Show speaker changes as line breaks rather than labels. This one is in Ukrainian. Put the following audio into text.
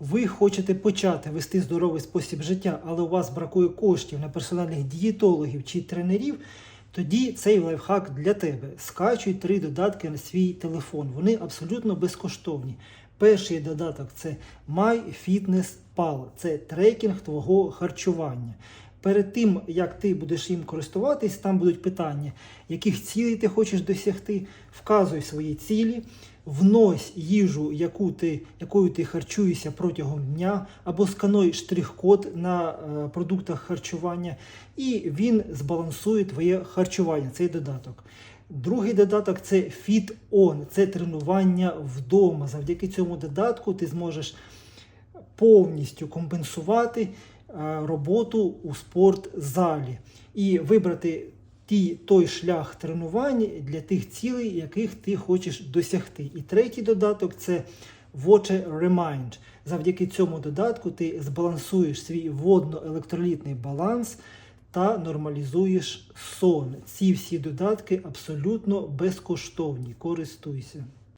ви хочете почати вести здоровий спосіб життя, але у вас бракує коштів на персональних дієтологів чи тренерів, тоді цей лайфхак для тебе. Скачуй три додатки на свій телефон. Вони абсолютно безкоштовні. Перший додаток це MyFitnessPal. Це трекінг твого харчування. Перед тим, як ти будеш їм користуватись, там будуть питання, яких цілей ти хочеш досягти, вказуй свої цілі, внось їжу, яку ти, якою ти харчуєшся протягом дня, або скануй штрих-код на е, продуктах харчування, і він збалансує твоє харчування, цей додаток. Другий додаток це On, це тренування вдома. Завдяки цьому додатку ти зможеш повністю компенсувати е, роботу у спортзалі і вибрати ті, той шлях тренувань для тих цілей, яких ти хочеш досягти. І третій додаток це Watch Remind. Завдяки цьому додатку ти збалансуєш свій водно-електролітний баланс та нормалізуєш сон. Ці всі додатки абсолютно безкоштовні. Користуйся.